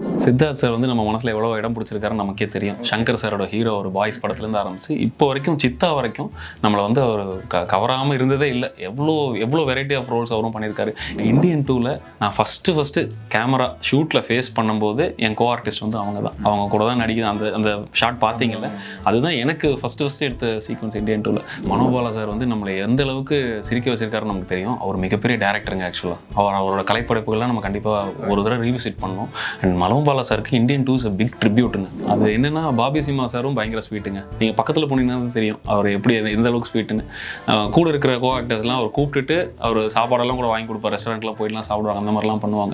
Yeah. Siddharth sir வந்து நம்ம மனசில் எவ்வளோ இடம் பிடிச்சிருக்காருன்னு நமக்கே தெரியும். சங்கர் சாரோட ஹீரோ ஒரு பாய்ஸ் படத்துலேருந்து ஆரம்பிச்சு இப்போ வரைக்கும் சித்தா வரைக்கும் நம்மளை வந்து அவர் க கவராமல் இருந்ததே இல்லை. எவ்வளோ எவ்வளோ வெரைட்டி ஆஃப் ரோல்ஸ் அவரும் பண்ணியிருக்காரு. இந்தியன் டூவில் நான் ஃபஸ்ட்டு ஃபஸ்ட்டு கேமரா ஷூட்டில் ஃபேஸ் பண்ணும்போது என் கோ ஆர்டிஸ்ட் வந்து அவங்க தான் அவங்க கூட தான் நடிக்கிற அந்த அந்த ஷாட் பார்த்தீங்கல்ல அதுதான் எனக்கு ஃபஸ்ட்டு ஃபஸ்ட்டு எடுத்த சீக்வன்ஸ் இந்தியன் டூவில் மனோபாலா சார் வந்து நம்மளை எந்த அளவுக்கு சிரிக்க வச்சிருக்காருன்னு நமக்கு தெரியும். அவர் மிகப்பெரிய டேரக்டருங்க ஆக்சுவலாக அவர் அவரோட கலைப்படைப்புகள்லாம் நம்ம கண்டிப்பாக ஒரு தடவை ரீவிசிட் பண்ணோம் அண்ட் மனோபாலா சாருக்கு இந்தியன் டூஸ் பிக் ட்ரிபியூட்டுங்க அது என்னன்னா பாபி சிம்மா சாரும் பயங்கர ஸ்வீட்டுங்க நீங்கள் பக்கத்தில் போனீங்கன்னா தெரியும். அவர் எப்படி எந்த- அளவுக்கு ஸ்வீட்டுன்னு கூட இருக்கிற கோ ஆக்டர்ஸ்லாம் அவர் கூப்பிட்டுட்டு அவர் சாப்பாடெல்லாம் கூட வாங்கி கொடுப்பார். ரெஸ்டாரண்ட்லாம் போயிட்டுலாம் சாப்பிடுவாங்க. அந்த மாதிரிலாம் பண்ணுவாங்க.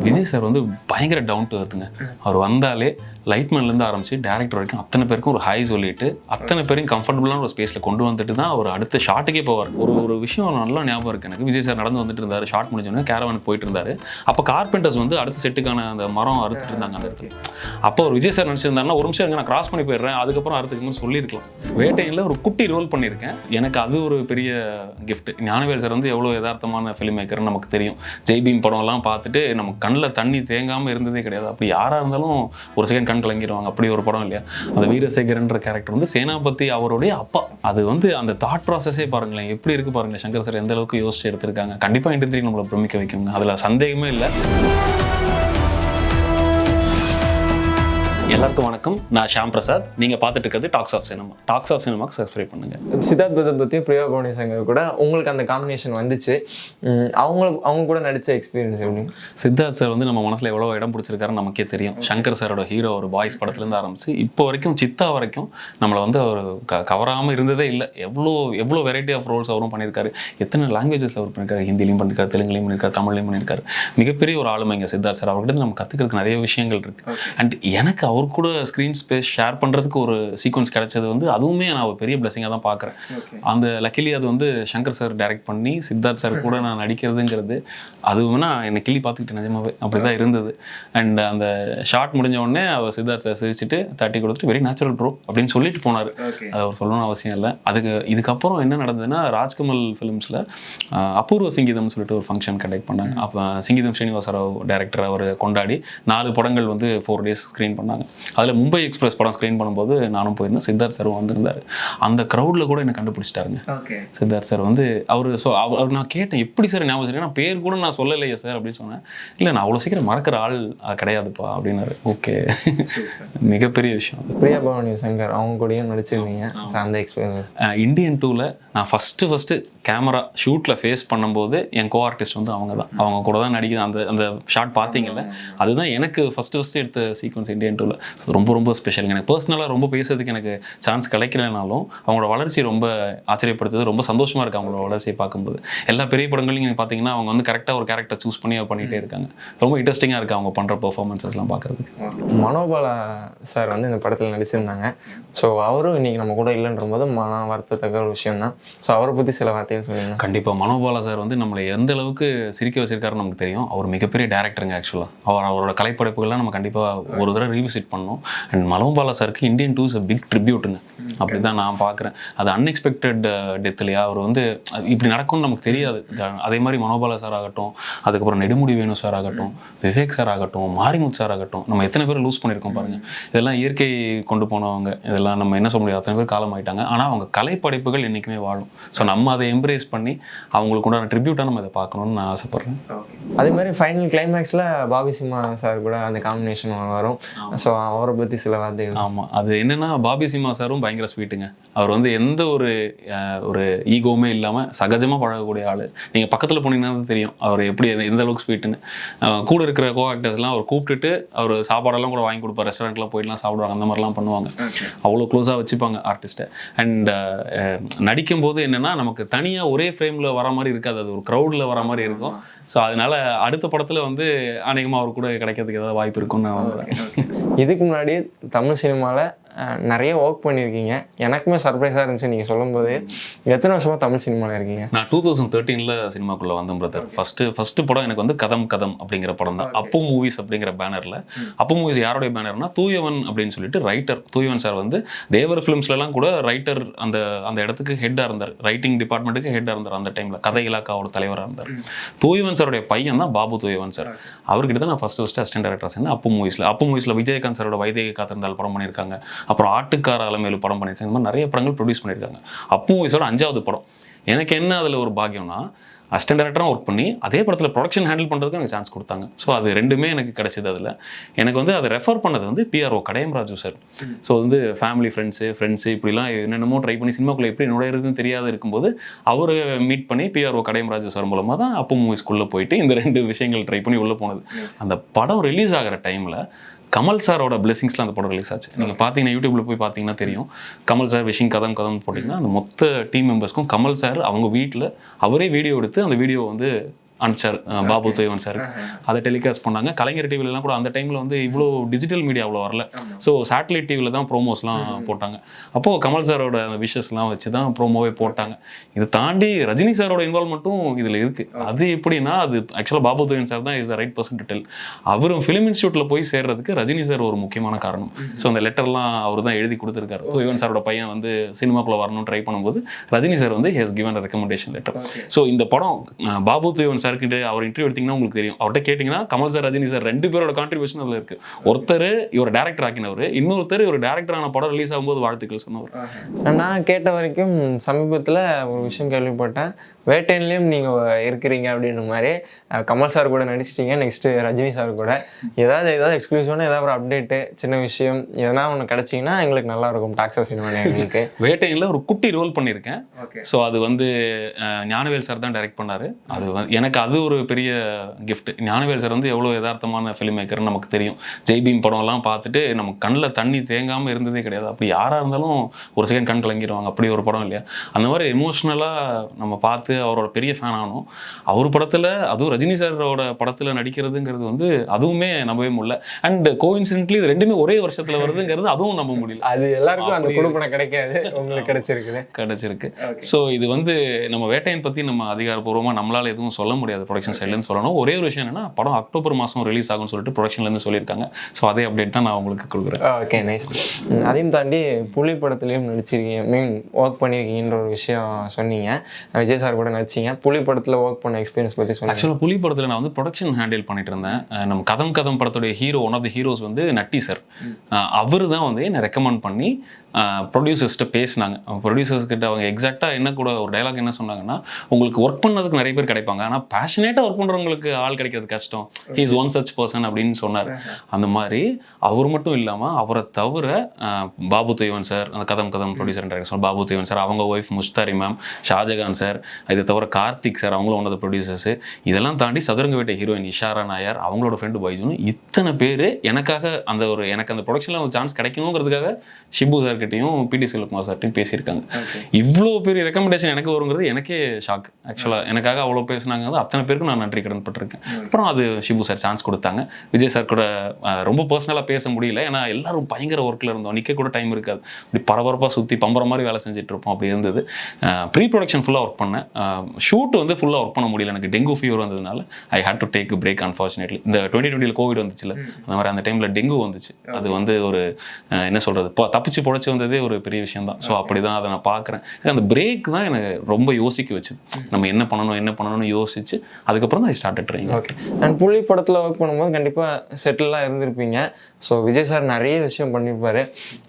விஜய் சார் வந்து பயங்கர டவுன் டு எர்த்துங்க அவர் வந்தாலே லைட்மேன்லேருந்து ஆரம்பித்து டேரக்டர் வரைக்கும் அத்தனை பேருக்கும் ஒரு ஹாய் சொல்லிட்டு அத்தனை பேரையும் கம்ஃபர்டபுளான ஒரு ஸ்பேஸில் கொண்டு வந்துட்டு தான் அவர் அடுத்த ஷாட்டுக்கே போவார். ஒரு ஒரு விஷயம் நல்லா ஞாபகம் இருக்குது எனக்கு. விஜய் சார் நடந்து வந்துட்டு இருந்தார் ஷாட் முடிஞ்சோடனே கேரவனுக்கு போயிட்டு இருந்தார். அப்போ கார்பெண்டர்ஸ் வந்து அடுத்த செட்டுக்கான அந்த மரம் அறுத்துட்டு இருந்தாங்க அந்த இடத்துல. அப்போ ஒரு விஜய் சார் நினச்சிருந்தாருன்னா ஒரு நிமிஷம் நான் கிராஸ் பண்ணி போயிடுறேன். அதுக்கப்புறம் அறுத்துக்கணும்னு சொல்லியிருக்கலாம். வேட்டையில் ஒரு குட்டி ரோல் பண்ணியிருக்கேன். எனக்கு அது ஒரு பெரிய கிஃப்ட் ஞானவேல் சார் வந்து எவ்வளோ யதார்த்தமான ஃபிலிம் மேக்கர்னு நமக்கு தெரியும். ஜெய்பீம் படம்லாம் பார்த்துட்டு நம்ம கண்ணில் தண்ணி தேங்காமல் இருந்ததே கிடையாது. அப்படி யாராக இருந்தாலும் ஒரு செகண்ட் கண் கலங்கிடுவாங்க அப்படி ஒரு படம் இல்லையா? அந்த வீரசேகரன்ற கேரக்டர் வந்து சேனாபதி அவருடைய அப்பா. அது வந்து அந்த தாட் ப்ராசஸே பாருங்களேன். எப்படி இருக்கு பாருங்களேன் சங்கர் சார் எந்த அளவுக்கு யோசிச்சு எடுத்திருக்காங்க. கண்டிப்பாக இண்டஸ்ட்ரி நம்மளை பிரமிக்க வைக்குங்க அதில் சந்தேகமே இல்லை. எல்லாருக்கும் வணக்கம். நான் ஷாம் பிரசாத். நீங்க பார்த்துட்டு இருக்கிறது talks of cinema talks of சினிமாக்கு சப்ஸ்கிரைப் பண்ணுங்க. சித்தார்த் பதத் பற்றி பிரியா பவானி சங்கர் கூட உங்களுக்கு அந்த காம்பினேஷன் வந்துச்சு. அவங்களுக்கு அவங்க கூட நடித்த எக்ஸ்பீரியன்ஸ் எப்படி? சித்தார்த் சார் வந்து நம்ம மனசுல எவ்வளோ இடம் பிடிச்சிருக்காருன்னு நமக்கே தெரியும். சங்கர் சாரோட ஹீரோ ஒரு பாய்ஸ் படத்துலேருந்து ஆரம்பிச்சு இப்போ வரைக்கும் சித்தா வரைக்கும் நம்மளை வந்து அவர் க கவராமல் இருந்ததே இல்லை. எவ்வளோ எவ்வளோ வெரைட்டி ஆஃப் ரோல்ஸ் அவரும் பண்ணியிருக்காரு. எத்தனை லாங்குவேஜஸில் அவர் பண்ணியிருக்காரு? ஹிந்திலையும் பண்ணியிருக்காரு தெலுங்குலையும் பண்ணியிருக்காரு தமிழ்லையும் பண்ணியிருக்காரு. மிகப்பெரிய ஒரு ஆளுமைங்க சித்தார்த் சார் அவர்கிட்ட நம்ம கற்றுக்கிறதுக்கு நிறைய விஷயங்கள் இருக்கு. அண்ட் எனக்கு அவர் கூட ஸ்க்ரீன் ஸ்பேஸ் ஷேர் பண்ணுறதுக்கு ஒரு சீக்வன்ஸ் கிடைச்சது வந்து அதுவுமே நான் ஒரு பெரிய பிளஸிங்காக தான் பார்க்குறேன். அந்த லக்கிலி அது வந்து சங்கர் சார் டைரக்ட் பண்ணி சித்தார்த் சார் கூட நான் நடிக்கிறதுங்கிறது அது வேணா என்னை கிள்ளி பார்த்துக்கிட்டேன் நிஜமாவே. அப்படி தான் இருந்தது. அண்ட் அந்த ஷார்ட் முடிஞ்ச உடனே அவர் சித்தார்த் சார் சிரிச்சிட்டு தட்டி கொடுத்துட்டு வெரி நேச்சுரல் ப்ரோ அப்படின்னு சொல்லிட்டு போனார். அது அவர் சொல்லணும்னு அவசியம் இல்லை. அதுக்கு இதுக்கப்புறம் என்ன நடந்ததுன்னா ராஜ்கமல் ஃபிலிம்ஸில் அபூர்வ சங்கீதம்னு சொல்லிட்டு ஒரு ஃபங்க்ஷன் கண்டக்ட் பண்ணாங்க. அப்போ சங்கீதம் ஸ்ரீனிவாசராவ் டைரக்டர் அவர் கொண்டாடி நாலு படங்கள் வந்து ஃபோர் டேஸ் ஸ்க்ரீன் பண்ணாங்க. அதில் மும்பை எக்ஸ்பிரஸ் படம் ஸ்க்ரீன் பண்ணும்போது நானும் போயிருந்தேன். சித்தார்த் சாரும் வந்திருந்தார். அந்த க்ரௌடில் கூட என்னை கண்டுபிடிச்சிட்டாருங்க. ஓகே சித்தார்த் சார் வந்து அவர் ஸோ அவர் நான் கேட்டேன் எப்படி சார் ஞாபகம் வச்சிருக்கேன் நான் பேர் கூட நான் சொல்லலையே சார் அப்படின்னு சொன்னேன். இல்லை நான் அவ்வளோ சீக்கிரம் மறக்கிற ஆள் கிடையாதுப்பா அப்படின்னாரு. ஓகே மிகப்பெரிய விஷயம். பிரியா பவானி சங்கர் அவங்க கூடயும் நடிச்சிருந்தீங்க. அந்த எக்ஸ்பீரியன்ஸ் இந்தியன் டூவில் நான் ஃபஸ்ட்டு ஃபஸ்ட்டு கேமரா ஷூட்டில் ஃபேஸ் பண்ணும்போது என் கோ ஆர்டிஸ்ட் வந்து அவங்க தான். அவங்க கூட தான் நடிக்கிற அந்த அந்த ஷாட் பார்த்தீங்கல்ல? அதுதான் எனக்கு ஃபஸ்ட்டு ஃபஸ்ட்டு எடுத்த சீக்வன்ஸ் இந்தியன் டூவில் ரொம்ப ரொம்ப ஸ்பெஷல் எனக்கு பர்சனலாக ரொம்ப பேசுறதுக்கு எனக்கு சான்ஸ் கிடைக்கலனாலும் அவங்களோட வளர்ச்சி ரொம்ப ஆச்சரியப்படுத்துது. ரொம்ப சந்தோஷமாக இருக்குது அவங்களோட வளர்ச்சியை பார்க்கும்போது. எல்லா பெரிய படங்களையும் நீங்கள் பார்த்தீங்கன்னா அவங்க வந்து கரெக்டாக ஒரு கேரக்டர் சூஸ் பண்ணி பண்ணிகிட்டே இருக்காங்க. ரொம்ப இன்ட்ரெஸ்டிங்காக இருக்குது அவங்க பண்ணுற பெர்ஃபார்மன்ஸஸ்லாம் பார்க்குறதுக்கு. மனோபாலா சார் வந்து இந்த படத்தில் நடிச்சிருந்தாங்க. ஸோ அவரும் இன்னைக்கு நம்ம கூட இல்லைன்ற போது மன வருத்தத்தக்க ஒரு விஷயம் தான் ஸோ அவரை பற்றி சில வார்த்தைகள் சொல்லுங்க. கண்டிப்பாக மனோபாலா சார் வந்து நம்மளை எந்த அளவுக்கு சிரிக்க வச்சிருக்காருன்னு நமக்கு தெரியும். அவர் மிகப்பெரிய டேரக்டருங்க ஆக்சுவலாக அவர் அவரோட கலைப்படைப்புகள்லாம் நம்ம கண்டிப்பாக ஒரு தடவை ரீவிசிட் பண்ணோம். அண்ட் மனோபாலா சாருக்கு இந்தியன் டூஸ் பிக் ட்ரிபியூட்டுங்க அப்படி தான் நான் பார்க்குறேன். அது அன்எக்ஸ்பெக்டட் டெத் இல்லையா? அவர் வந்து அது இப்படி நடக்கும்னு நமக்கு தெரியாது. ஜ- அதே மாதிரி மனோபாலா சார் ஆகட்டும் அதுக்கப்புறம் நெடுமுடி வேணு சார் ஆகட்டும் விவேக் சார் ஆகட்டும் மாரிமுத் சார் ஆகட்டும் நம்ம எத்தனை பேர் லூஸ் பண்ணியிருக்கோம் பாருங்க. இதெல்லாம் இயற்கை கொண்டு போனவங்க இதெல்லாம் நம்ம என்ன சொல்ல முடியாது அத்தனை பேர் காலம் ஆயிட்டாங்க ஆனால் அவங்க கலைப்படைப்புகள் என்றைக்குமே வாழும். ஸோ நம்ம அதை எம்ப்ரேஸ் பண்ணி அவங்களுக்கு உண்டான ட்ரிபியூட்டாக நம்ம இதை பார்க்கணும்னு நான் ஆசைப்பட்றேன். அதே மாதிரி ஃபைனல் கிளைமேக்ஸில் பாபி சிம்மா சார் கூட அந்த காம்பினேஷன் வரும். ஸோ அவரை பற்றி சில வார்த்தைகள். ஆமாம் அது என்னன்னா பாபி சிம்மா சாரும் பயங்கர ஸ்வீட்டுங்க அவர் வந்து எந்த ஒரு ஒரு ஈகோவுமே இல்லாமல் சகஜமாக பழகக்கூடிய ஆள். நீங்கள் பக்கத்தில் போனீங்கன்னா தெரியும் அவர் எப்படி எந்த- அளவுக்கு ஸ்வீட்டுன்னு கூட இருக்கிற கோ ஆக்டர்ஸ்லாம் அவர் கூப்பிட்டுட்டு அவர் சாப்பாடெல்லாம் கூட வாங்கி கொடுப்பார். ரெஸ்டாரண்ட்லாம் போயிட்டுலாம் சாப்பிடுவாங்க. அந்த மாதிரிலாம் பண்ணுவாங்க. அவ்வளோ க்ளோஸாக வச்சுப்பாங்க ஆர்டிஸ்ட்டை அண்ட் நடிக்கும்போது என்னன்னா நமக்கு தனியாக ஒரே ஃப்ரேமில் வர மாதிரி இருக்காது. அது ஒரு க்ரௌடில் வர மாதிரி இருக்கும். ஸோ அதனால அடுத்த படத்தில் வந்து அநேகமாக அவர் கூட கிடைக்கிறதுக்கு ஏதாவது வாய்ப்பு இருக்கும்னு நான் நம்புறேன். இதுக்கு முன்னாடி தமிழ் சினிமாவில் நிறைய ஒர்க் பண்ணியிருக்கீங்க எனக்குமே சர்ப்ரைஸாக இருந்துச்சு நீங்கள் சொல்லும்போது. எத்தனை வருஷமாக தமிழ் சினிமாவில் இருக்கீங்க? நான் டூ தௌசண்ட் தேர்ட்டீனில் சினிமாக்குள்ளே வந்தேன் பிரதர் ஃபஸ்ட்டு ஃபஸ்ட்டு படம் எனக்கு வந்து கதம் கதம் அப்படிங்கிற படம் தான். அப்பு மூவிஸ் அப்படிங்கிற பேனரில் அப்பு மூவிஸ் யாருடைய பேனர்னா தூயவன் அப்படின்னு சொல்லிட்டு ரைட்டர் தூயவன் சார் வந்து தேவர் ஃபிலிம்ஸ்லலாம் கூட ரைட்டர் அந்த அந்த இடத்துக்கு ஹெட்டாக இருந்தார். ரைட்டிங் டிபார்ட்மெண்ட்டுக்கு ஹெட்டாக இருந்தார் அந்த டைமில் கதை இலாக்காவோட தலைவராக இருந்தார். தூயவன் சாருடைய பையன் தான் பாபு தூயவன் சார் அவர்கிட்ட தான் நான் ஃபஸ்ட்டு ஃபஸ்ட்டு அசிஸ்டன்ட் டேரக்டர் சேர்ந்து அப்பு மூவிஸில் அப்பு மூவிஸில் விஜயகாந்த் சாரோட வைதேகி காத்திருந்தால் படம் பண்ணியிருக்காங்க. அப்புறம் ஆட்டுக்கார அலமேலு படம் பண்ணியிருக்காங்க. இந்த மாதிரி நிறைய படங்கள் ப்ரொடியூஸ் பண்ணியிருக்காங்க. அப்பு மூவிஸோட அஞ்சாவது படம். எனக்கு என்ன அதில் ஒரு பாக்கியம்னா அசிஸ்டன்ட் டேரக்டராக ஒர்க் பண்ணி அதே படத்தில் ப்ரொடக்ஷன் ஹேண்டில் பண்ணுறதுக்கு எனக்கு சான்ஸ் கொடுத்தாங்க. ஸோ அது ரெண்டுமே எனக்கு கிடைச்சது அதில். எனக்கு வந்து அதை ரெஃபர் பண்ணது வந்து PRO Kadayam Raju sir so வந்து ஃபேமிலி ஃப்ரெண்ட்ஸு ஃப்ரெண்ட்ஸு இப்படிலாம் என்னென்னமோ ட்ரை பண்ணி சினிமாக்குள்ளே எப்படி நுழையிறதுன்னு தெரியாத இருக்கும்போது அவர் மீட் பண்ணி பிஆர்ஓ கடையம் ராஜு சார் மூலமாக தான் அப்போ மூவிஸ்குள்ளே போயிட்டு இந்த ரெண்டு விஷயங்கள் ட்ரை பண்ணி உள்ளே போனது. அந்த படம் ரிலீஸ் ஆகிற டைமில் கமல் சாரோட பிளெஸிங்ஸ்லாம் அந்த படம் ரிலீஸ் ஆச்சு. நீங்கள் பார்த்தீங்கன்னா யூடியூப்ல போய் பார்த்தீங்கன்னா தெரியும். கமல் சார் விஷிங் கதம் கதம் போட்டிங்கன்னா அந்த மொத்த டீம் மெம்பர்ஸ்க்கும் கமல் சார் அவங்க வீட்டில் அவரே வீடியோ எடுத்து அந்த வீடியோ வந்து அனுப்பிச்சார் பாபு தேவன் சாருக்கு அதை டெலிகாஸ்ட் பண்ணாங்க. கலைஞர் டிவிலலாம் கூட அந்த டைமில் வந்து இவ்வளோ டிஜிட்டல் மீடியா அவ்வளோ வரல. ஸோ சேட்டலைட் டிவியில் தான் ப்ரோமோஸ்லாம் போட்டாங்க. அப்போது கமல் சாரோட அந்த விஷஸ்லாம் வச்சு தான் ப்ரோமோவே போட்டாங்க. இதை தாண்டி ரஜினி சாரோட இன்வால்மெண்ட்டும் இதில் இருக்குது அது எப்படின்னா அது ஆக்சுவலாக பாபு தேவன் சார் தான் is the right person to tell அவரும் ஃபிலிம் இன்ஸ்டியூட்டில் போய் சேர்றதுக்கு ரஜினி சார் ஒரு முக்கியமான காரணம். ஸோ அந்த லெட்டர்லாம் அவர் தான் எழுதி கொடுத்துருக்காரு. தேவன் சாரோட பையன் வந்து சினிமாக்குள்ளே வரணும்னு ட்ரை பண்ணும்போது ரஜினி சார் வந்து has given recommendation letter so இந்த படம் பாபு தேவன் சார்கிட்ட அவர் இன்டர்வியூ எடுத்தீங்கன்னா உங்களுக்கு தெரியும். அவர்கிட்ட கேட்டிங்கன்னா கமல் சார் ரஜினி சார் ரெண்டு பேரோட கான்ட்ரிபியூஷன் அதில் இருக்கு. ஒருத்தர் இவர் டேரக்டர் ஆக்கினவர் இன்னொருத்தர் இவர் டேரக்டரான படம் ரிலீஸ் ஆகும்போது வாழ்த்துக்கள் சொன்னவர். நான் கேட்ட வரைக்கும் சமீபத்தில் ஒரு விஷயம் கேள்விப்பட்டேன். வேட்டைன்லேயும் நீங்கள் இருக்கிறீங்க அப்படின்ற மாதிரி கமல் சார் கூட நடிச்சிட்டீங்க நெக்ஸ்ட்டு ரஜினி சார் கூட. ஏதாவது ஏதாவது எக்ஸ்க்ளூசிவான ஏதாவது ஒரு அப்டேட்டு சின்ன விஷயம் எதனா ஒன்று கிடச்சிங்கன்னா எங்களுக்கு நல்லா இருக்கும் டாக்ஸோ சினிமா எங்களுக்கு. வேட்டையில் ஒரு குட்டி ரோல் பண்ணியிருக்கேன். ஸோ அது வந்து ஞானவேல் சார் தான் டைரக்ட் பண்ணாரு. அது வந்து எனக்கு அது ஒரு பெரிய கிஃப்ட் ஞானவேல் சார் வந்து எவ்வளோ யதார்த்தமான ஃபிலிம் மேக்கர்னு நமக்கு தெரியும். ஜெய்பீம் படம்லாம் பார்த்துட்டு நம்ம கண்ணில் தண்ணி தேங்காமல் இருந்ததே கிடையாது. அப்படி யாராக இருந்தாலும் ஒரு செகண்ட் கண் கலங்கிடுவாங்க அப்படி ஒரு படம் இல்லையா? அந்த மாதிரி எமோஷ்னலாக நம்ம பார்த்து அவரோட பெரிய ஃபேன் ஆனோம். அவர் படத்தில் அதுவும் ரஜினி சாரோட படத்தில் நடிக்கிறதுங்கிறது வந்து அதுவுமே நம்பவே முடியல. அண்ட் கோஇன்சிடென்ட்லி இது ரெண்டுமே ஒரே வருஷத்தில் வருதுங்கிறது அதுவும் நம்ப முடியல. அது எல்லாருக்கும் அந்த கொடுப்பனை கிடைக்காது. உங்களுக்கு கிடைச்சிருக்குது. கிடைச்சிருக்கு. ஸோ இது வந்து நம்ம வேட்டையன் பற்றி நம்ம அதிகாரப்பூர்வமாக நம்மளால் எதுவும் சொல்ல முடியாது. ப்ரொடக்ஷன் சைட்லேருந்து சொல்லணும். ஒரே ஒரு விஷயம் என்னன்னா படம் அக்டோபர் மாதம் ரிலீஸ் ஆகும்னு சொல்லிட்டு ப்ரொடக்ஷன்லேருந்து சொல்லியிருக்காங்க. ஸோ அதே அப்டேட் தான் நான் உங்களுக்கு கொடுக்குறேன். ஓகே நைஸ் அதையும் தாண்டி புலி படத்துலையும் நடிச்சிருக்கீங்க. மீன் ஒர்க் பண்ணியிருக்கீங்கன்ற ஒரு விஷயம் சொன்னீங்க. விஜய் சார் கூட நடிச்சீங்க. புலி படத்தில் ஒர்க் பண்ண எக்ஸ்பீரியன்ஸ் பற்றி சொன்னீங்க ஆக்சுவலாக புலி படத்தில் நான் வந்து ப்ரொடக்ஷன் ஹேண்டில் பண்ணிட்டு இருந்தேன். நம்ம கதம் கதம் படத்துடைய hero one of the heroes வந்து நட்டி சார் அவர் தான் வந்து என்னை ரெக்கமெண்ட் பண்ணி ப்ரொடியூசர்ஸ்கிட்ட பேசினாங்க. ப்ரொடியூசர்ஸ் கிட்ட அவங்க எக்ஸாக்டாக என்ன கூட ஒரு டைலாக் என்ன சொன்னாங்கன்னா உங்களுக்கு ஒர்க் பண்ணதுக்கு நிறைய பேர் கிடைப்பாங்க. ஆனால் பேஷனேட்டாக ஒர்க் பண்ணுறவங்களுக்கு ஆள் கிடைக்கிறது கஷ்டம். He is one such person அப்படின்னு சொன்னார். அந்த மாதிரி அவர் மட்டும் இல்லாமல் அவரை தவிர பாபு தேவன் சார் அந்த கதம் கதம் producer director Babu Devan sir அவங்க wife Mustari ma'am Shahjahan sir இதை தவிர கார்த்திக் சார் அவங்களும் ஒன் ஆஃப் ப்ரொடியூசர்ஸ் இதெல்லாம் தாண்டி சதுரங்க வேட்டை ஹீரோயின் இஷாரா நாயர் அவங்களோட ஃப்ரெண்டு பைஜுன்னு இத்தனை பேர் எனக்காக அந்த ஒரு எனக்கு அந்த ப்ரொடக்ஷனில் ஒரு சான்ஸ் கிடைக்கணுங்கிறதுக்காக ஷிபு சார்கிட்டையும் பிடி செல்வகுமார் சார்ட்டையும் பேசியிருக்காங்க. இவ்வளோ பெரிய ரெக்கமெண்டேஷன் எனக்கு வருங்கிறது எனக்கே ஷாக் ஆக்சுவலாக எனக்காக அவ்வளோ பேசுனாங்க அத்தனை பேருக்கும் நான் நன்றி கடன் பட்டிருக்கேன் அப்புறம் அது ஷிபு சார் சான்ஸ் கொடுத்தாங்க. விஜய் சார் கூட ரொம்ப பர்சனலாக பேச முடியல. ஏன்னா எல்லாரும் பயங்கர ஒர்க்கில் இருந்தோம். நிற்க கூட டைம் இருக்காது. இப்படி பரபரப்பாக சுற்றி பம்பர மாதிரி வேலை செஞ்சுட்டு இருப்போம். அப்படி இருந்தது. ப்ரீ ப்ரொடக்ஷன் ஃபுல்லாக ஒர்க் பண்ணேன். ஷூட் வந்து ஃபுல்லாக ஒர்க் பண்ண முடியல. எனக்கு டெங்கு ஃபீவர் வந்ததுனால I had to take break unfortunately இந்த டுவெண்ட்டி டுவெண்ட்டியில் கோவிட் வந்துச்சுல அந்த மாதிரி அந்த டைமில் டெங்கு வந்துச்சு. அது வந்து ஒரு என்ன சொல்கிறது தப்பிச்சு புழைச்சி வந்ததே ஒரு பெரிய விஷயம் தான் ஸோ அப்படி தான் அதை நான் பார்க்குறேன் அந்த பிரேக் தான் எனக்கு ரொம்ப யோசிக்க வச்சுது. நம்ம என்ன பண்ணணும் என்ன பண்ணணும்னு யோசிச்சு அதுக்கப்புறம் தான் ஸ்டார்ட் ட்ரைங் ஓகே அண்ட் புலி படத்தில் ஒர்க் பண்ணும்போது கண்டிப்பாக செட்டிலாக இருந்திருப்பீங்க. ஸோ விஜய் சார் நிறைய விஷயம் பண்ணியிருப்பாரு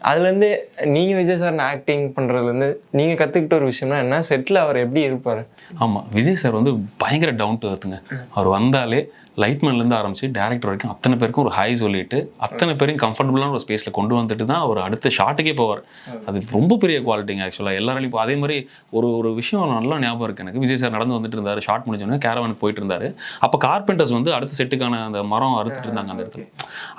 அதுலேருந்து நீங்கள் விஜய் சார் ஆக்டிங் பண்ணுறதுலேருந்து நீங்கள் கற்றுக்கிட்ட ஒரு விஷயம்னா என்ன? செட்டில் அவர் எப்படி இருப்பார்? ஆமாம் விஜய் சார் வந்து பயங்கர டவுன் டு எர்த்துங்க அவர் வந்தாலே லைட்மேன்லேருந்து ஆரம்பிச்சு டேரக்டர் வரைக்கும் அத்தனை பேருக்கும் ஒரு ஹாய் சொல்லிட்டு அத்தனை பேரையும் கம்ஃபர்டபுளான ஒரு ஸ்பேஸில் கொண்டு வந்துட்டு தான் அவர் அடுத்த ஷாட்டுக்கே போவார். அது ரொம்ப பெரிய குவாலிட்டிங்க ஆக்சுவலாக எல்லாராலையும் இப்போ அதே மாதிரி ஒரு ஒரு விஷயம் நல்லா ஞாபகம் இருக்கு எனக்கு. விஜய் சார் நடந்து வந்துட்டு இருந்தார் ஷார்ட் முடிஞ்சோடனே கேரவனுக்கு போயிட்டு இருந்தாரு. அப்போ கார்பெண்டர்ஸ் வந்து அடுத்த செட்டுக்கான அந்த மரம் அறுத்துட்டு இருந்தாங்க அந்த இடத்துல.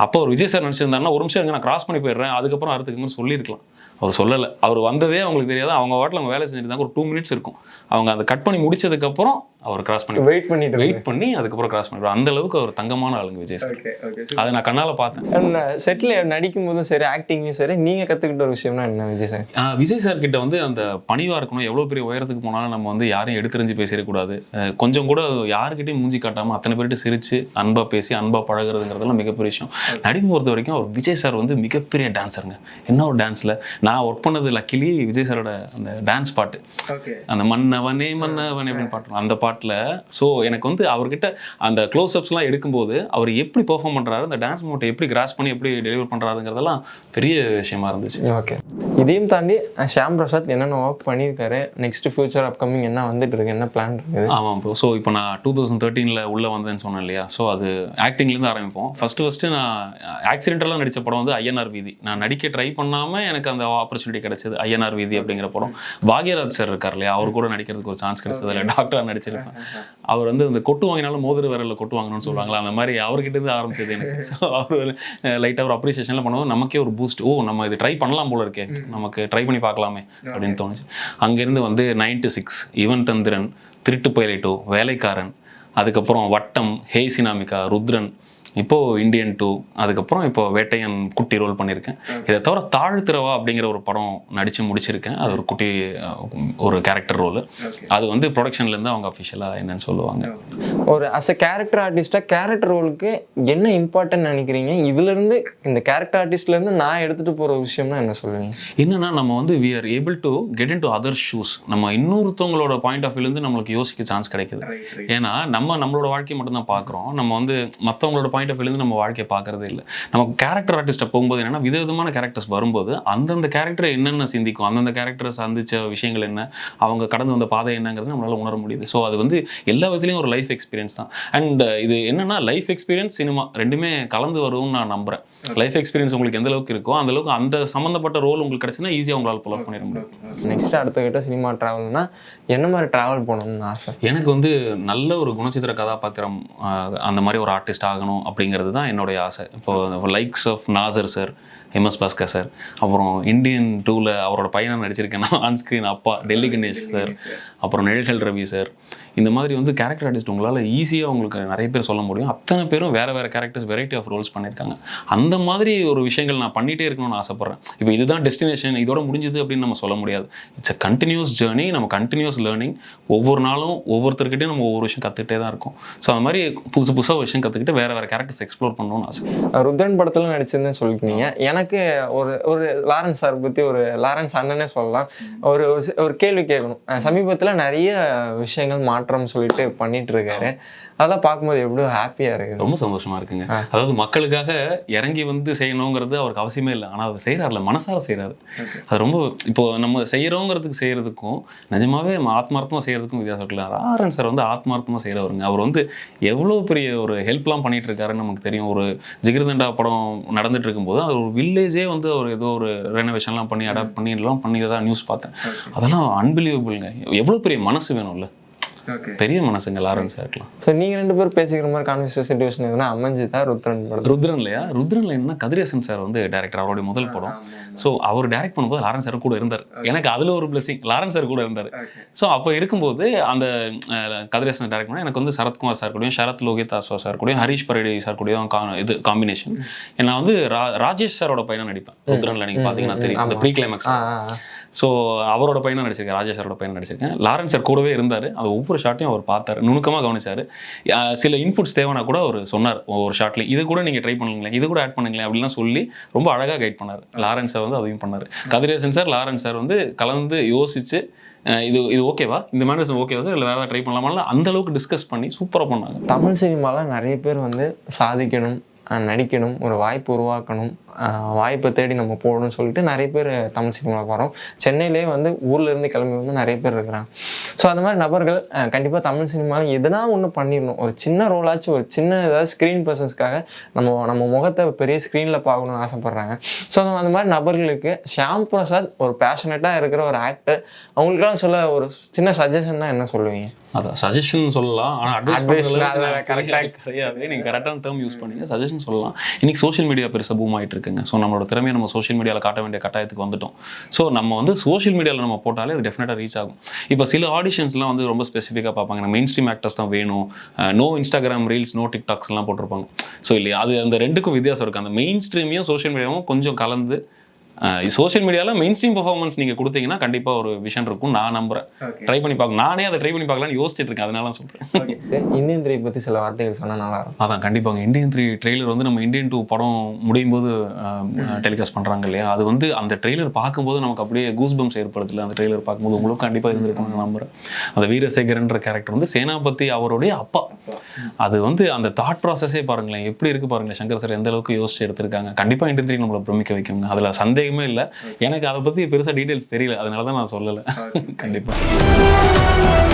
அப்போ ஒரு விஜய் சார் நினச்சிருந்தாருன்னா ஒரு நிமிஷம் நான் கிராஸ் பண்ணி போயிடுறேன் அதுக்கப்புறம் அறுத்துக்குங்கன்னு சொல்லியிருக்கலாம். அவர் சொல்லலை. அவர் வந்ததே அவங்களுக்கு தெரியாது. அவங்க வாட்டில் அவங்க வேலை செஞ்சுருந்தாங்க ஒரு டூ மினிட்ஸ் இருக்கும். அவங்க அதை கட் பண்ணி முடிச்சதுக்கப்புறம் அவர் கிராஸ் பண்ணி வெயிட் பண்ணிட்டு வெயிட் பண்ணி அதுக்கப்புறம் கிராஸ் பண்ணிடுவார் அந்த அளவுக்கு அவர் தங்கமான ஆளுங்க விஜய் சார். அதை நான் கண்ணால் பார்த்தேன். செட்டில் நடிக்கும் போதும் சரி ஆக்டிங்கும் சரி நீங்கள் கற்றுக்கிட்ட ஒரு விஷயம்னா என்ன விஜய் சார்? விஜய் சார் கிட்ட வந்து அந்த பணிவா இருக்கணும் எவ்வளோ பெரிய உயரத்துக்கு போனாலும் நம்ம வந்து யாரையும் எடுத்துரிஞ்சு பேசிடக்கூடாது. கொஞ்சம் கூட யாருக்கிட்டையும் மூஞ்சி காட்டாமல் அத்தனை பேர்கிட்ட சிரிச்சு அன்பா பேசி அன்பா பழகுறதுங்கிறதெல்லாம் மிகப்பெரிய விஷயம். நடிப்பு பொறுத்த வரைக்கும் அவர் விஜய் சார் வந்து மிகப்பெரிய டான்ஸருங்க என்ன ஒரு டான்ஸில் நான் ஒர்க் பண்ணது லக்கிலி விஜய் சாரோட அந்த டான்ஸ் பாட்டு. அந்த மன்னவனே மன்னவனே அப்படின்னு பாட்டு அந்த பாட்டில் ஸோ எனக்கு வந்து அவர்கிட்ட அந்த க்ளோஸ்அப்ஸ்லாம் எடுக்கும்போது அவர் எப்படி பெர்ஃபார்ம் பண்ணுறாரு அந்த டான்ஸ் மூட்டை எப்படி கிராஸ் பண்ணி எப்படி டெலிவர் பண்ணுறாருங்கிறதெல்லாம் பெரிய விஷயமா இருந்துச்சு. ஓகே இதையும் தாண்டி ஷியாம் பிரசாத் என்னென்ன ஒர்க் பண்ணியிருக்காரு நெக்ஸ்ட் ஃபியூச்சர் அப்கமிங் என்ன வந்துட்டு இருக்கு என்ன பிளான் இருக்குது? ஆமாம் ப்ரோ ஸோ இப்போ நான் டூ தௌசண்ட் தேர்ட்டீனில் உள்ளே வந்தேன்னு சொன்னேன் இல்லையா? ஸோ அது ஆக்டிங்லேருந்து ஆரம்பிப்போம். ஃபஸ்ட்டு ஃபஸ்ட்டு நான் ஆக்சிடென்டலாக நடித்த படம் வந்து ஐஎன்ஆர் வீதி நான் நடிக்க ட்ரை பண்ணாமல் எனக்கு அந்த ஆப்பர்ச்சுனிட்டி கிடைச்சது ஐஎன்ஆர் வீதி அப்படிங்கிற படம். பாக்யராஜ் சார் இருக்கார் இல்லையா? அவர் கூட நடிக்கிறதுக்கு ஒரு சான்ஸ் கிடைச்சது. இல்லை டாக்டராக நடிச்சிருக்கேன் அவர் வந்து இந்த கொட்டு வாங்கினாலும் மோதிர விரலில் கொட்டு வாங்கணும்னு சொல்லுவாங்களா? அந்த மாதிரி அவர்கிட்ட இருந்து ஆரம்பிச்சது எனக்கு. ஸோ அவர் லைட்டாக ஒரு அப்ரிசியேஷன்ல பண்ணுவோம் நமக்கே ஒரு பூஸ்ட் ஓ நம்ம இது ட்ரை பண்ணலாம் போல இருக்கே. நமக்கு ட்ரை பண்ணி பார்க்கலாமே அப்படின்னு தோணுச்சு. அங்கேருந்து வந்து நைன்டி சிக்ஸ் யுவன் தந்திரன் திருட்டு பைலட்டோ வேலைக்காரன் அதுக்கப்புறம் வட்டம் ஹேசினாமிகா ருத்ரன் இப்போ இந்தியன் டூ அதுக்கப்புறம் இப்போ வேட்டையன் குட்டி ரோல் பண்ணியிருக்கேன். இதை தவிர தாழ்த்திரவா அப்படிங்கிற ஒரு படம் நடிச்சு முடிச்சிருக்கேன். அது ஒரு குட்டி ஒரு கேரக்டர் ரோல் அது வந்து ப்ரொடக்ஷன்ல இருந்து அவங்க அஃபிஷியலாக என்னன்னு சொல்லுவாங்க. ஒரு அஸ் அ கேரக்டர் ஆர்டிஸ்டாக கேரக்டர் ரோலுக்கு என்ன இம்பார்ட்டன்ட் நினைக்கிறீங்க? இதுலேருந்து இந்த கேரக்டர் ஆர்டிஸ்ட்லேருந்து நான் எடுத்துகிட்டு போகிற விஷயம்னா என்ன சொல்லுவீங்க? என்னன்னா நம்ம வந்து we are able to get into other shoes நம்ம இன்னொருத்தவங்களோட பாயிண்ட் ஆஃப் வியூலேருந்து நம்மளுக்கு யோசிக்க சான்ஸ் கிடைக்குது. ஏன்னா நம்ம நம்மளோட வாழ்க்கையை மட்டும்தான் பார்க்குறோம். நம்ம வந்து மற்றவங்களோட பாயிண்ட் ஆஃப் வியூலேருந்து நம்ம வாழ்க்கையை பார்க்கறதே இல்லை. நம்ம கேரக்டர் ஆர்டிஸ்ட்டை போகும்போது என்னன்னா விதவிதமான கேரக்டர்ஸ் வரும்போது அந்தந்த கேரக்டர் என்னென்ன சிந்திக்கும் அந்தந்த கேரக்டரை சந்திச்ச விஷயங்கள் என்ன அவங்க கடந்து வந்த பாதை என்னங்கிறது நம்மளால உணர முடியுது. ஸோ அது வந்து எல்லா விதத்துலையும் ஒரு லைஃப் எக்ஸ்பீரியன்ஸ் தான். அண்ட் இது என்னன்னா லைஃப் எக்ஸ்பீரியன்ஸ் சினிமா ரெண்டுமே கலந்து வரும்னு நான் நம்புறேன். லைஃப் எக்ஸ்பீரியன்ஸ் உங்களுக்கு எந்த அளவுக்கு இருக்கோ அந்த அளவுக்கு அந்த சம்மந்தப்பட்ட ரோல் உங்களுக்கு கிடைச்சுன்னா ஈஸியாக உங்களால் புல் பண்ணிட முடியும். நெக்ஸ்ட் அடுத்த கிட்ட சினிமா ட்ராவல்னா என்ன மாதிரி ட்ராவல் பண்ணணும்னு ஆசை? எனக்கு வந்து நல்ல ஒரு குணச்சித்திர கதாபாத்திரம் அந்த மாதிரி ஒரு ஆர்டிஸ்ட் ஆகணும் அப்படிங்கிறது தான் என்னுடைய ஆசை. இப்போ likes of Nassar sir MS Bhaskar sir அப்புறம் இந்தியன் டூவில் அவரோட பையனை நடிச்சிருக்கேன் நான் ஆன் ஸ்க்ரீன் அப்பா டெல்லி கணேஷ் சார் அப்புறம் நிழல்கள் ரவி சார் இந்த மாதிரி வந்து கேரக்டர் ஆர்டிஸ்ட் உங்களால் ஈஸியாக உங்களுக்கு நிறைய பேர் சொல்ல முடியும். அத்தனை பேரும் வேறு வேறு கேரக்டர்ஸ் வெரைட்டி ஆஃப் ரோல்ஸ் பண்ணியிருக்காங்க. அந்த மாதிரி ஒரு விஷயங்கள் நான் பண்ணிகிட்டே இருக்கணும்னு ஆசைப்பட்றேன். இப்போ இதுதான் டெஸ்டினேஷன் இதோட முடிஞ்சுது அப்படின்னு நம்ம சொல்ல முடியாது. இட்ஸ் அ கண்டினியூஸ் ஜேர்னி நம்ம கண்டினியூஸ் லேர்னிங் ஒவ்வொரு நாளும் ஒவ்வொருத்தர்கிட்டையும் நம்ம ஒவ்வொரு விஷயம் கற்றுக்கிட்டே தான் இருக்கும். ஸோ அந்த மாதிரி புதுசு புதுசாக விஷயம் கற்றுக்கிட்டு வேறு வேறு கேரக்டர்ஸ் எக்ஸ்ப்ளோர் பண்ணணும்னு ஆசை. ருத்ரன் படத்தில் நடிச்சிருந்தேன்னு சொல்லியிருக்கீங்க. எனக்கு ஒரு ஒரு லாரன்ஸ் சார் பற்றி ஒரு லாரன்ஸ் அண்ணனே சொல்லலாம். ஒரு ஒரு ஒரு கேள்வி கேட்கணும். சமீபத்தில் நிறைய விஷயங்கள் மாற்றம் சொல்லிட்டு பண்ணிட்டு இருக்காரு அதெல்லாம் பார்க்கும்போது எவ்வளோ ஹாப்பியாக இருக்குது. ரொம்ப சந்தோஷமா இருக்குங்க. அதாவது மக்களுக்காக இறங்கி வந்து செய்யணுங்கிறது அவருக்கு அவசியமே இல்லை. ஆனால் அவர் செய்கிறாருல மனசார செய்கிறாரு அது ரொம்ப இப்போ நம்ம செய்கிறோங்கிறதுக்கு செய்கிறதுக்கும் நிஜமாவே ஆத்மார்த்தமாக செய்கிறதுக்கும் வித்தியாசம் இருக்குல்ல. ஆரன் சார் வந்து ஆத்மார்த்தமாக செய்கிறவருங்க அவர் வந்து எவ்வளோ பெரிய ஒரு ஹெல்ப்லாம் பண்ணிட்டு இருக்காருன்னு நமக்கு தெரியும். ஒரு ஜிகிர்தண்டா படம் நடந்துட்டு இருக்கும்போது அது ஒரு வில்லேஜே வந்து அவர் ஏதோ ஒரு ரெனோவேஷன்லாம் பண்ணி அடாப்ட் பண்ணி எல்லாம் பண்ணி தான் நியூஸ் பார்த்தேன் அதெல்லாம் அன்பிலீவபிள்ங்க எவ்வளோ பெரிய மனசு வேணும்ல. பெரிய மனசுங்க லாரன்ஸ் சார்க்கலாம் ஸோ நீங்கள் ரெண்டு பேரும் பேசிக்கிற மாதிரி கான்வர்சேஷன் சுச்சுவேஷன் எதுனா அமைஞ்சுதா ருத்ரன் படம் ருத்ரன் இல்லையா ருத்ரன்ல என்ன கதிரேசன் சார் வந்து டேரக்டர் அவருடைய முதல் படம். ஸோ அவர் டைரக்ட் பண்ணும்போது லாரன்ஸ் சார் கூட இருந்தார். எனக்கு அதுல ஒரு பிளஸிங் லாரன்ஸ் சார் கூட இருந்தார். ஸோ அப்போ இருக்கும்போது அந்த கதிரேசன் டைரக்ட் பண்ண எனக்கு வந்து சரத்குமார் சார் கூடயும் சரத் லோகித் ஆஸ்வா சார் கூடயும் ஹரிஷ் பரேடி சார் கூடயும் கா- இது காம்பினேஷன் நான் வந்து ரா- ராஜேஷ் சாரோட பையனா நடிப்பேன். ருத்ரன்ல நீங்க பாத்தீங்கன்னா தெரியும். அந்த ப்ரீ கிளைமேக்ஸ். ஸோ அவரோட பையனை நடிச்சிருக்கேன் ராஜேஷ் சாரோட பையனை நடிச்சிருக்கேன் லாரன்ஸ் சார் கூடவே இருந்தார். அது ஒவ்வொரு ஷாட்டையும் அவர் பார்த்தார். நுணுக்கமாக கவனிச்சார். சில இன்புட்ஸ் தேவைன்னா கூட அவர் சொன்னார் ஒவ்வொரு ஷாட்லையும். இது கூட நீங்கள் ட்ரை பண்ணுங்களேன் இது கூட ஆட் பண்ணுங்களேன் அப்படிலாம் சொல்லி ரொம்ப அழகாக கைட் பண்ணார். லாரன்ஸ் சார் வந்து அதையும் பண்ணார். கதிரேசன் சார் லாரன்ஸ் சார் வந்து கலந்து யோசிச்சு இது இது ஓகேவா இந்த மேனரிசம் ஓகேவா சார் இல்லை வேறு ட்ரை பண்ணலாமா? அந்த அளவுக்கு டிஸ்கஸ் பண்ணி சூப்பராக பண்ணாங்க. தமிழ் சினிமாவில் நிறைய பேர் வந்து சாதிக்கணும் நடிக்கணும் ஒரு வாய்ப்பு உருவாக்கணும் வாய்ப்பை தேடி நம்ம போகணும்னு சொல்லிட்டு நிறைய பேர் தமிழ் சினிமாவில் வரோம். சென்னையிலே வந்து ஊர்ல இருந்து கிளம்பி வந்து நிறைய பேர் இருக்கிறாங்க. ஸோ அந்த மாதிரி நபர்கள் கண்டிப்பாக தமிழ் சினிமாவில் எதனா ஒன்று பண்ணிடணும். ஒரு சின்ன ரோலாச்சும் ஒரு சின்ன ஏதாவது ஸ்க்ரீன் பர்சன்ஸ்க்காக நம்ம நம்ம முகத்தை பெரிய ஸ்க்ரீனில் பார்க்கணும்னு ஆசைப்பட்றாங்க. ஸோ அந்த மாதிரி நபர்களுக்கு ஷியாம் பிரசாத் ஒரு பேஷனட்டாக இருக்கிற ஒரு ஆக்டர் அவங்களுக்குலாம் சொல்ல ஒரு சின்ன சஜஷன்னா என்ன சொல்லுவீங்க? அதான் சஜஷன் சொல்லலாம். ஆனால் அட்வைஸ் ஆ- கிடையாது. நீங்கள் கரெக்டான டேர்ம் யூஸ் பண்ணீங்க. சஜஷன் சொல்லலாம். இன்னைக்கு சோஷியல் மீடியா பெருசாக பூம் இருக்கு. இருக்குங்க ஸோ நம்மளோட திறமையை நம்ம சோஷியல் மீடியாவில் காட்ட வேண்டிய கட்டாயத்துக்கு வந்துட்டோம். ஸோ நம்ம வந்து சோஷியல் மீடியாவில் நம்ம போட்டாலே அது டெஃபினட்டாக ரீச் ஆகும். இப்போ சில ஆடிஷன்ஸ்லாம் வந்து ரொம்ப ஸ்பெசிஃபிக்காக பார்ப்பாங்க. மெயின் ஸ்ட்ரீம் ஆக்டர்ஸ் தான் வேணும். நோ இன்ஸ்டாகிராம் ரீல்ஸ் நோ டிக்டாக்ஸ்லாம் போட்டிருப்பாங்க. ஸோ இல்லையா? அது அந்த ரெண்டுக்கும் வித்தியாசம் இருக்குது அந்த மெயின் ஸ்ட்ரீமையும் சோஷியல் மீடியாவும் கொஞ்சம் கலந்து சோஷியல் மீடியாவில் மெயின் ஸ்ட்ரீம் பர்ஃபார்மன்ஸ் நீங்கள் கொடுத்தீங்கன்னா கண்டிப்பாக ஒரு விஷன் இருக்கும். நான் நம்புறேன். ட்ரை பண்ணி பார்க்க நானே அதை ட்ரை பண்ணி பார்க்கலாம்னு யோசிச்சுட்டு இருக்கேன். அதனால தான் சொல்கிறேன் இந்தியன் த்ரீ பற்றி சில வார்த்தைகள் சொன்னால் நல்லா இருக்கும். அதான் கண்டிப்பாங்க. இந்தியன் த்ரீ ட்ரெய்லர் வந்து நம்ம இந்தியன் டூ படம் முடியும் போது டெலிகாஸ்ட் பண்ணுறாங்க இல்லையா? அது வந்து அந்த ட்ரெய்லர் பார்க்கும்போது நமக்கு அப்படியே கூஸ் பம்ஸ் ஏற்படுத்தல அந்த ட்ரெய்லர் பார்க்கும்போது உங்களுக்கு கண்டிப்பாக இருந்திருக்கும் நான் நம்புறேன். அந்த வீரசேகரன்ற கேரக்டர் வந்து சேனாபதி அவருடைய அப்பா. அது வந்து அந்த தாட் ப்ராசஸே பாருங்களேன். எப்படி இருக்கு பாருங்களேன். சங்கர் சார் எந்த அளவுக்கு யோசிச்சு எடுத்திருக்காங்க. கண்டிப்பாக இந்தியன் த்ரீ நம்மளை பிரமிக்க வைக்குங்க. அதில் சந்தேகமே இல்லை. எனக்கு அதை பற்றி பெருசாக டீட்டெயில்ஸ் தெரியல. அதனால தான் நான் சொல்லலை. கண்டிப்பாக